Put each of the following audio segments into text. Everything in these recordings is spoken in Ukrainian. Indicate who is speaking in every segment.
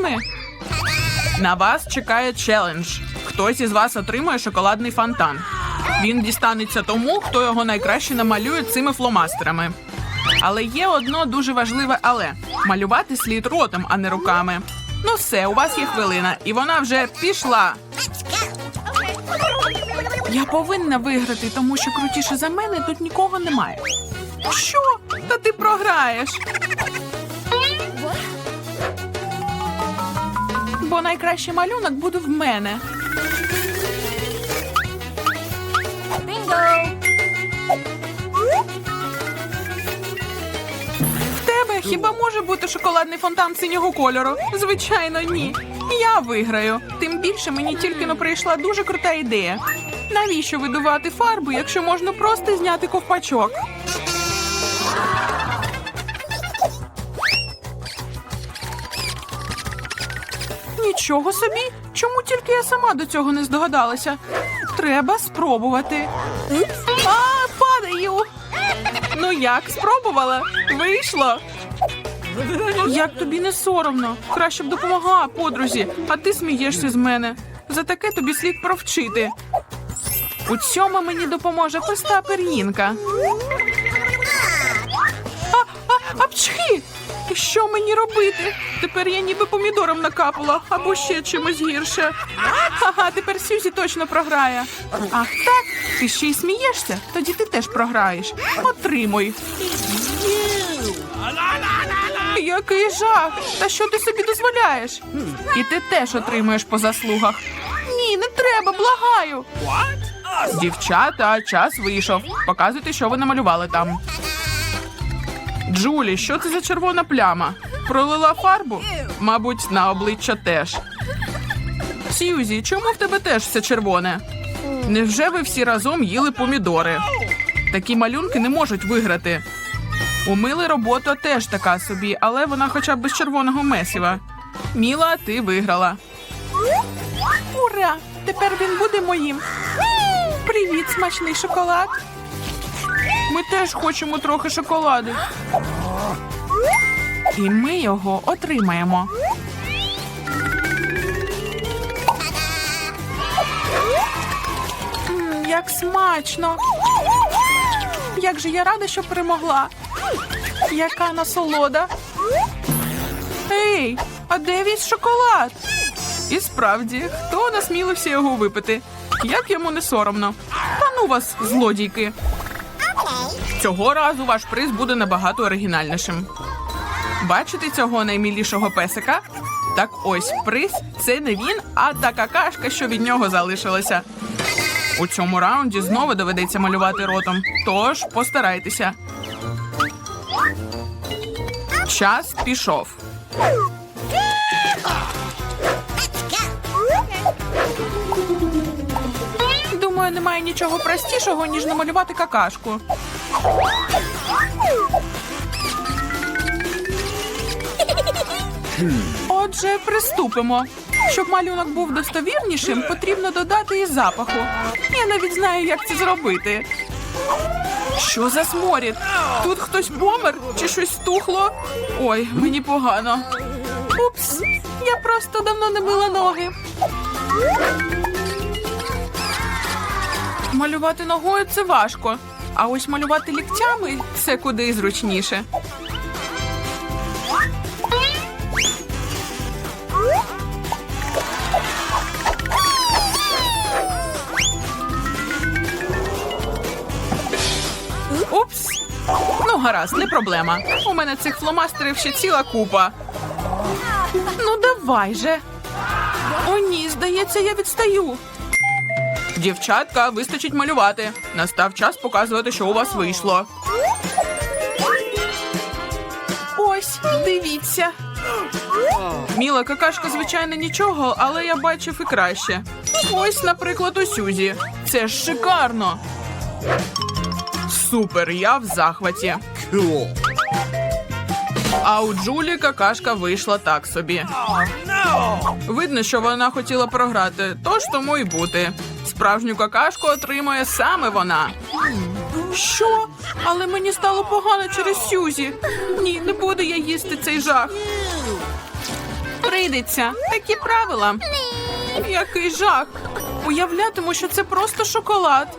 Speaker 1: ними. На вас чекає челендж. Хтось із вас отримує шоколадний фонтан. Він дістанеться тому, хто його найкраще намалює цими фломастерами. Але є одно дуже важливе але малювати слід ротом, а не руками. Ну все, у вас є хвилина, і вона вже пішла. Я повинна виграти, тому що крутіше за мене тут нікого немає. Що? Та ти програєш. Бо найкращий малюнок буде в мене. В тебе хіба може бути шоколадний фонтан синього кольору? Звичайно, ні. Я виграю. Тим більше мені тільки но прийшла дуже крута ідея. Навіщо видувати фарбу, якщо можна просто зняти ковпачок? Нічого собі. Чому тільки я сама до цього не здогадалася? Треба спробувати. А, падаю. Ну як, спробувала? Вийшло. Як тобі не соромно? Краще б допомогла подрузі, а ти смієшся з мене. За таке тобі слід провчити. У цьому мені допоможе проста пір'їнка. А, а, апчхи! І Що мені робити? Тепер я ніби помідором накапала або ще чимось гірше. Ага, тепер Сюзі точно програє. Ах так? Ти ще й смієшся? Тоді ти теж програєш. Отримуй. Який жах! Та що ти собі дозволяєш? І ти теж отримуєш по заслугах. Ні, не треба, благаю. Дівчата, час вийшов. Показуйте, що ви намалювали там. Джулі, що це за червона пляма? Пролила фарбу? Мабуть, на обличчя теж. Сьюзі, чому в тебе теж все червоне? Невже ви всі разом їли помідори? Такі малюнки не можуть виграти. У Мили робота теж така собі, але вона хоча б без червоного месива. Міла, ти виграла. Ура! Тепер він буде моїм. Привіт, смачний шоколад. Ми теж хочемо трохи шоколаду. І ми його отримаємо. Як смачно! Як же я рада, що перемогла. Яка насолода. Ей, а де весь шоколад? І справді, хто насмілився його випити? Як йому не соромно? Та ну вас, злодійки. Цього разу ваш приз буде набагато оригінальнішим. Бачите цього наймілішого песика? Так ось приз це не він, а та какашка, що від нього залишилася. У цьому раунді знову доведеться малювати ротом. Тож постарайтеся. Час пішов. Думаю, немає нічого простішого, ніж намалювати какашку. Отже, приступимо. Щоб малюнок був достовірнішим, потрібно додати і запаху. Я навіть знаю, як це зробити. Що за сморід? Тут хтось помер чи щось стухло? Ой, мені погано. Упс, я просто давно не мила ноги. Малювати ногою це важко, а ось малювати ліктями це куди зручніше. Упс. Ну, гаразд, не проблема. У мене цих фломастерів ще ціла купа. Ну, давай же. О, ні, здається, я відстаю. Дівчатка, вистачить малювати. Настав час показувати, що у вас вийшло. Ось, дивіться. Міла какашка, звичайно, нічого, але я бачив і краще. Ось, наприклад, у Сюзі. Це ж шикарно. Супер, я в захваті. А у Джулі какашка вийшла так собі. Видно, що вона хотіла програти, тож тому й бути. Справжню какашку отримує саме вона. Що? Але мені стало погано через Сюзі. Ні, не буду я їсти цей жах. Прийдеться. Такі правила. Який жах. Уявлятиму, що це просто шоколад.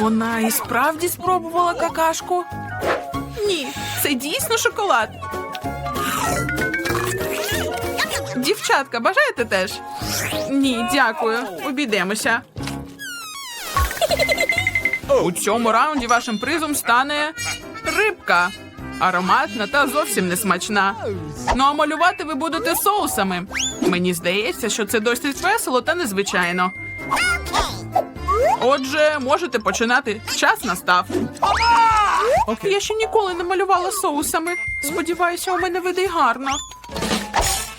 Speaker 1: Вона і справді спробувала какашку. Ні, це дійсно шоколад. Дівчатка, бажаєте теж? Ні, дякую. Обійдемося. У цьому раунді вашим призом стане рибка. Ароматна та зовсім не смачна. Ну а малювати ви будете соусами. Мені здається, що це досить весело та незвичайно. Отже, можете починати. Час настав. Я ще ніколи не малювала соусами. Сподіваюся, у мене вийде гарно.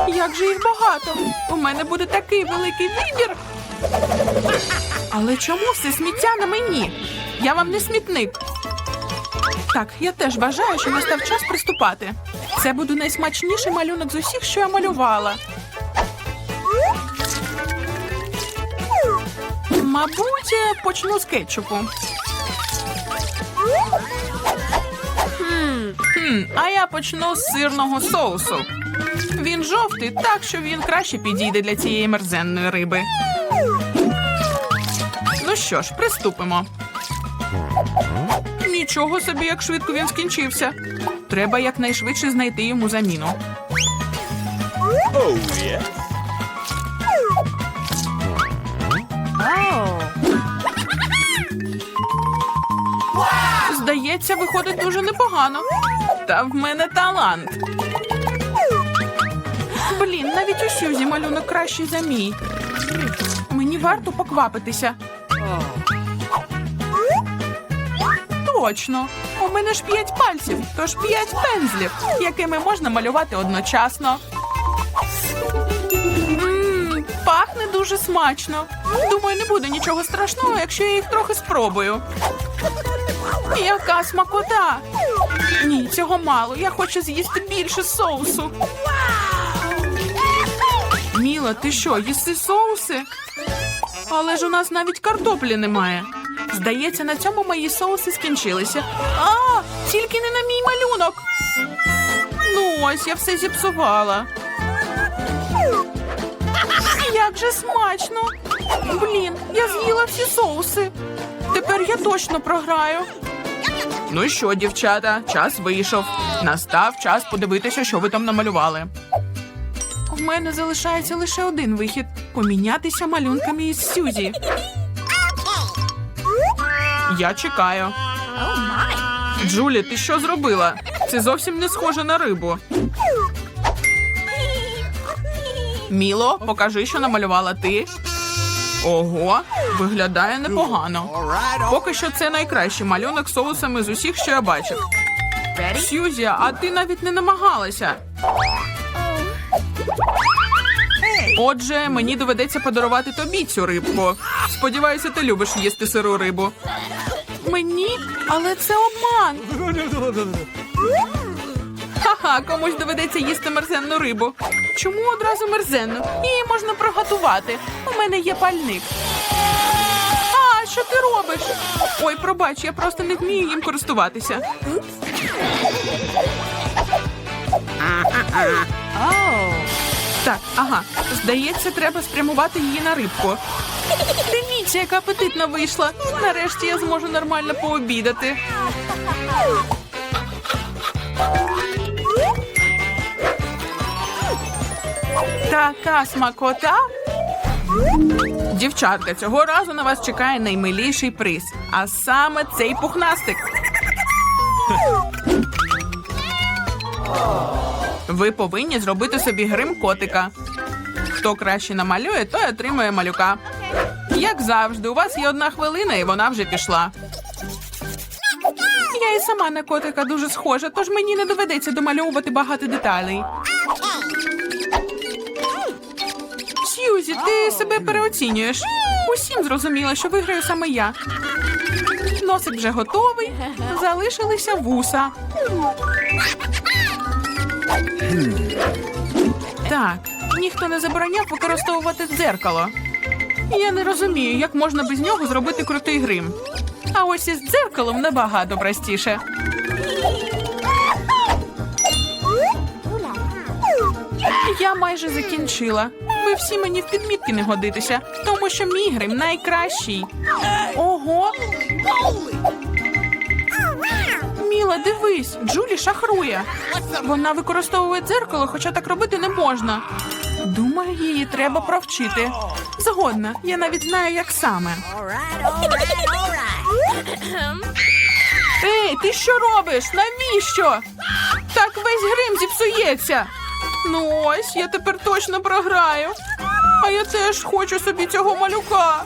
Speaker 1: Як же їх багато? У мене буде такий великий вибір. Але чому все сміття на мені? Я вам не смітник. Так, я теж вважаю, що настав час приступати. Це буде найсмачніший малюнок з усіх, що я малювала. Мабуть, почну з кетчупу. Хм, а я почну з сирного соусу. Він жовтий, так що він краще підійде для цієї мерзенної риби. Ну що ж, приступимо. Нічого собі, як швидко він скінчився. Треба якнайшвидше знайти йому заміну.
Speaker 2: Oh, yeah.
Speaker 1: Здається, виходить дуже непогано. Та в мене талант. Навіть у Сюзі малюнок кращий за мій. Мені варто поквапитися. Точно. У мене ж п'ять пальців, тож п'ять пензлів, якими можна малювати одночасно. Пахне дуже смачно. Думаю, не буде нічого страшного, якщо я їх трохи спробую. Яка смакота! Ні, цього мало. Я хочу з'їсти більше соусу. Міла, ти що, їси соуси? Але ж у нас навіть картоплі немає. Здається, на цьому мої соуси скінчилися. А, тільки не на мій малюнок. Ну ось, я все зіпсувала. Як же смачно! Блін, я з'їла всі соуси. Тепер я точно програю. Ну що, дівчата, час вийшов. Настав час подивитися, що ви там намалювали. Мене залишається лише один вихід помінятися малюнками із Сюзі. Я чекаю. Джулі, ти що зробила? Це зовсім не схоже на рибу. Міло, покажи, що намалювала ти. Ого, виглядає непогано. Поки що це найкращий малюнок соусами з усіх, що я бачив. Сьюзі, а ти навіть не намагалася. Отже, мені доведеться подарувати тобі цю рибку. Сподіваюся, ти любиш їсти сиру рибу. Мені? Але це обман. Ха-ха, комусь доведеться їсти мерзенну рибу. Чому одразу мерзенну? Її можна приготувати. У мене є пальник. А, що ти робиш? Ой, пробач, я просто не вмію їм користуватися. Так, ага. Здається, треба спрямувати її на рибку. Дивіться, яка апетитна вийшла. Нарешті я зможу нормально пообідати. Така смакота. Дівчатка, цього разу на вас чекає наймиліший приз, а саме цей пухнастик. Ви повинні зробити собі грим котика. Хто краще намалює, той отримує малюка. Як завжди, у вас є одна хвилина, і вона вже пішла. Я і сама на котика дуже схожа, тож мені не доведеться домальовувати багато деталей. Сьюзі, ти себе переоцінюєш. Усім зрозуміло, що виграю саме я. Носик вже готовий. Залишилися вуса. Так, ніхто не забороняв використовувати дзеркало. Я не розумію, як можна без нього зробити крутий грим. А ось із дзеркалом набагато простіше. Я майже закінчила. Ви всі мені в підмітки не годитеся, тому що мій грим найкращий. Ого! Міла, дивись, Джулі шахрує. Вона використовує дзеркало, хоча так робити не можна. Думаю, її треба провчити. Згодна, я навіть знаю, як саме. Ей, ти що робиш? Навіщо? Так весь грим зіпсується. Ну ось, я тепер точно програю. А я теж хочу собі цього малюка.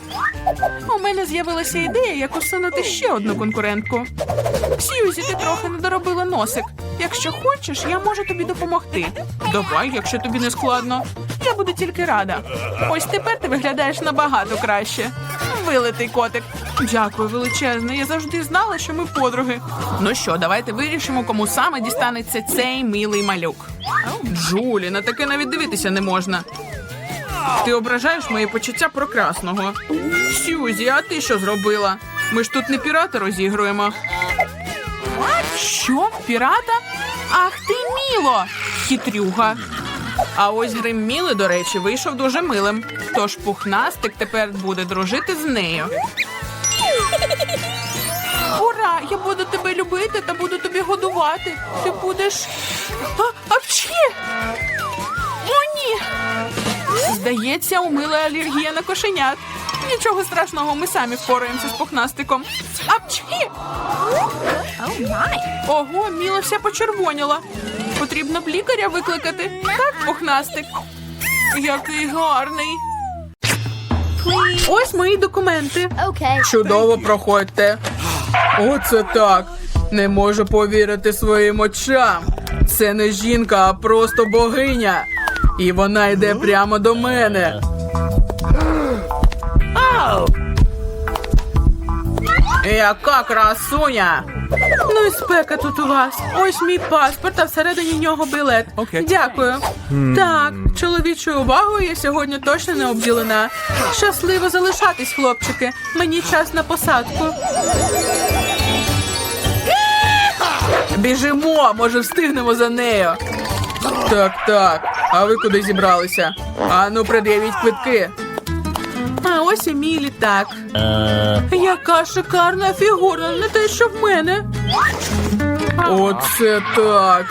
Speaker 1: У мене з'явилася ідея, як усунути ще одну конкурентку. Сьюзі, ти трохи не доробила носик. Якщо хочеш, я можу тобі допомогти. Давай, якщо тобі не складно. Я буду тільки рада. Ось тепер ти виглядаєш набагато краще. Вилитий котик. Дякую, величезне. Я завжди знала, що ми подруги. Ну що, давайте вирішимо, кому саме дістанеться цей милий малюк. Джулі, на таке навіть дивитися не можна. Ти ображаєш мої почуття прекрасного. Сюзі, а ти що зробила? Ми ж тут не пірата розігруємо. Що? Пірата? Ах ти міло! Хитрюга. А ось грим Міли, до речі, вийшов дуже милим. Тож пухнастик тепер буде дружити з нею. Ура! Я буду тебе любити та буду тобі годувати. Ти будеш. А, апчхі! О, ні! Здається, у Мили алергія на кошенят. Нічого страшного, ми самі впораємося з пухнастиком. Апчхі! Ого, Міла вся почервоніла. Потрібно б лікаря викликати. Так, пухнастик. Який гарний. Ось мої документи.
Speaker 2: Okay.
Speaker 1: Чудово проходьте. Оце так. Не можу повірити своїм очам. Це не жінка, а просто богиня. І вона йде прямо до мене. Яка красуня! Ну і спека тут у вас. Ось мій паспорт, а всередині нього білет. Дякую. Так, чоловічою увагою я сьогодні точно не обділена. Щасливо залишатись, хлопчики. Мені час на посадку. Біжимо, може встигнемо за нею. Так, так. А ви куди зібралися? Ану, пред'явіть квитки. А ось і мій літак. Яка шикарна фігура, не те, що в мене. Оце так.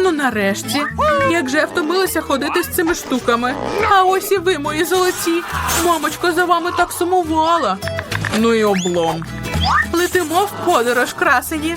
Speaker 1: Ну нарешті. Як же я втомилася ходити з цими штуками. А ось і ви, мої золоті. Мамочко, за вами так сумувала. Ну і облом. Летимо в подорож, красені.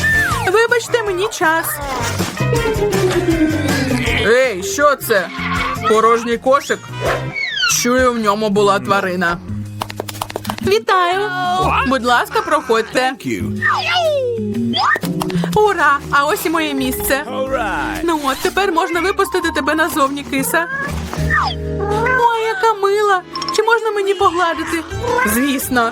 Speaker 1: Вибачте мені час. Ей, що це? Порожній кошик? Чую, в ньому була тварина. Вітаю! Будь ласка, проходьте. Ура! А ось і моє місце. Ну от тепер можна випустити тебе назовні, киса. Ой, яка мила! Чи можна мені погладити? Звісно.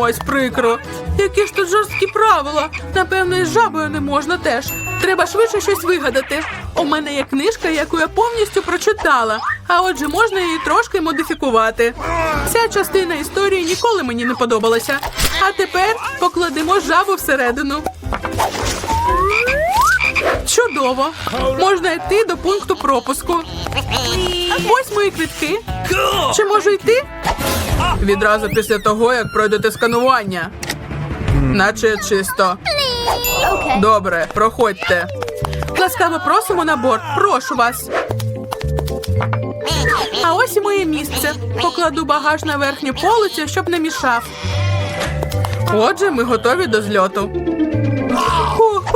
Speaker 1: Ось прикро. Які ж тут жорсткі правила. Напевно, із жабою не можна теж. Треба швидше щось вигадати. У мене є книжка, яку я повністю прочитала. А отже, можна її трошки модифікувати. Ця частина історії ніколи мені не подобалася. А тепер покладемо жабу всередину. Чудово! Можна йти до пункту пропуску. Ось мої квитки. Чи можу йти? Відразу після того, як пройдете сканування. Наче чисто. Добре, проходьте. Ласкаво просимо на борт. Прошу вас. А ось і моє місце. Покладу багаж на верхню полицю, щоб не мішав. Отже, ми готові до зльоту.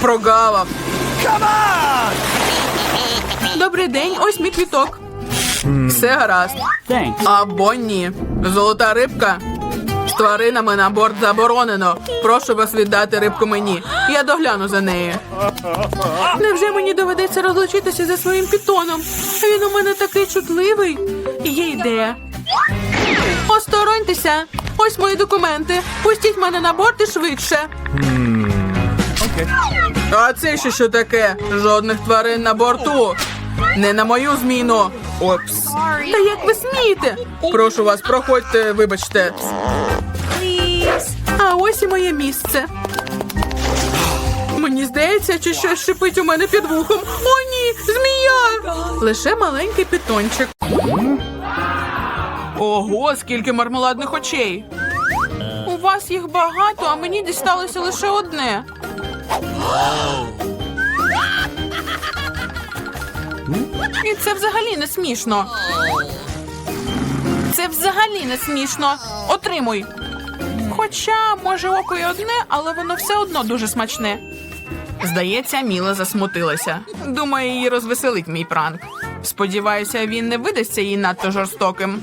Speaker 1: прогавав. Добрий день, ось мій квіток. Все гаразд. Або ні. Золота рибка. З тваринами на борт заборонено. Прошу вас віддати рибку мені. Я догляну за нею. Невже мені доведеться розлучитися зі своїм пітоном? Він у мене такий чутливий. Є ідея. Остороньтеся. Ось мої документи. Пустіть мене на борт і швидше. А це ще що таке? Жодних тварин на борту. Не на мою зміну. Опс. Та як ви смієте? Прошу вас, проходьте, вибачте. А ось і моє місце. Мені здається, чи щось шипить у мене під вухом. О, ні, змія! Лише маленький питончик. Ого, скільки мармеладних очей. У вас їх багато, а мені дісталося лише одне. І це взагалі не смішно. Це взагалі не смішно. Отримуй. Хоча, може, око й одне, але воно все одно дуже смачне. Здається, Міла засмутилася. Думаю, її розвеселить мій пранк. Сподіваюся, він не видасться їй надто жорстоким.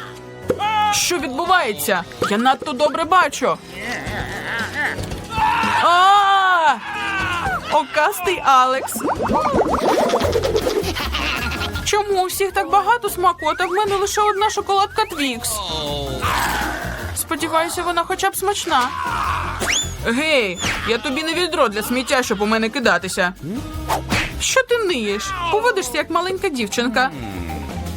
Speaker 1: Що відбувається? Я надто добре бачу. Окастий Алекс. Чому у всіх так багато смакот, а в мене лише одна шоколадка Твікс? Сподіваюся, вона хоча б смачна. Гей, я тобі не відро для сміття, щоб у мене кидатися. Що ти ниєш? Поводишся як маленька дівчинка.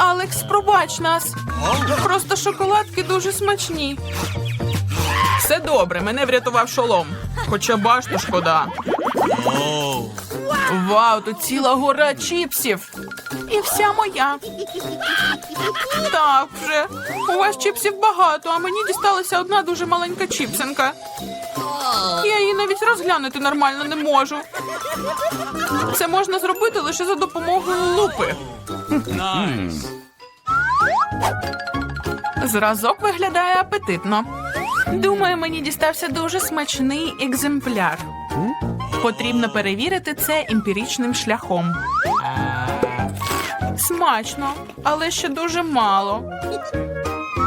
Speaker 1: Алекс, пробач нас. Просто шоколадки дуже смачні. Все добре, мене врятував шолом. Хоча башту шкода. Вау, тут ціла гора чіпсів. І вся моя. Так вже. У вас чіпсів багато, а мені дісталася одна дуже маленька чіпсинка. Я її навіть розглянути нормально не можу. Це можна зробити лише за допомогою лупи. Зразок виглядає апетитно. Думаю, мені дістався дуже смачний екземпляр. Потрібно перевірити це емпіричним шляхом. Смачно, але ще дуже мало.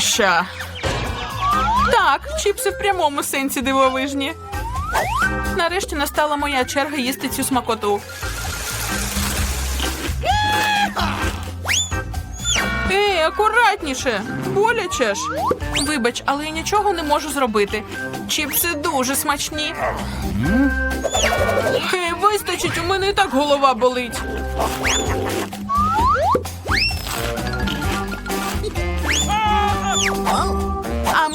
Speaker 1: Ща. Так, чіпси в прямому сенсі дивовижні. Нарешті настала моя черга їсти цю смакоту. Ей, акуратніше! Боляче ж. Вибач, але я нічого не можу зробити. Чіпси дуже смачні. Ей, вистачить, у мене і так голова болить.